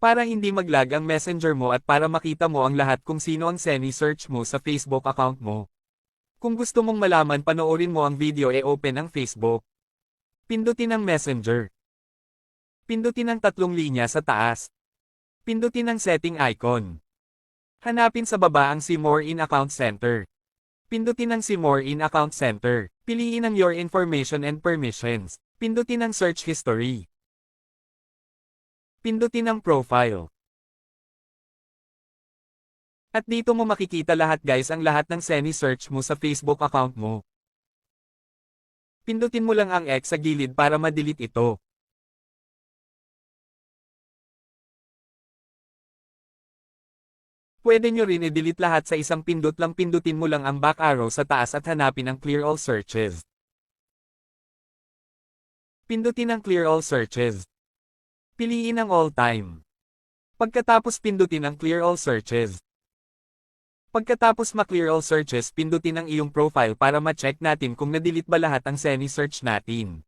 Para hindi maglag ang messenger mo at para makita mo ang lahat kung sino ang Seni search mo sa Facebook account mo. Kung gusto mong malaman panoorin mo ang video e-open ang Facebook. Pindutin ang messenger. Pindutin ang tatlong linya sa taas. Pindutin ang setting icon. Hanapin sa baba ang See More in Account Center. Pindutin ang See More in Account Center. Piliin ang Your Information and Permissions. Pindutin ang Search History. Pindutin ang Profile. At dito mo makikita lahat guys ang lahat ng Seni search mo sa Facebook account mo. Pindutin mo lang ang X sa gilid para ma-delete ito. Pwede nyo rin i-delete lahat sa isang pindot lang pindutin mo lang ang back arrow sa taas at hanapin ang Clear All Searches. Pindutin ang Clear All Searches. Piliin ang All Time. Pagkatapos pindutin ang Clear All Searches. Pagkatapos ma-clear all searches pindutin ang iyong profile para ma-check natin kung na-delete ba lahat ang Seni search natin.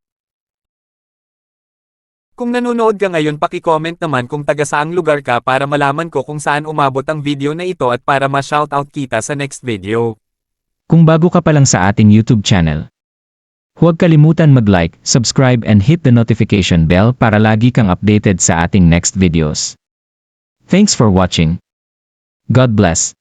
Kung nanonood ka ngayon paki-comment naman kung taga saang lugar ka para malaman ko kung saan umabot ang video na ito at para ma-shoutout kita sa next video. Kung bago ka pa lang sa ating YouTube channel, huwag kalimutan mag-like, subscribe and hit the notification bell para lagi kang updated sa ating next videos. Thanks for watching. God bless.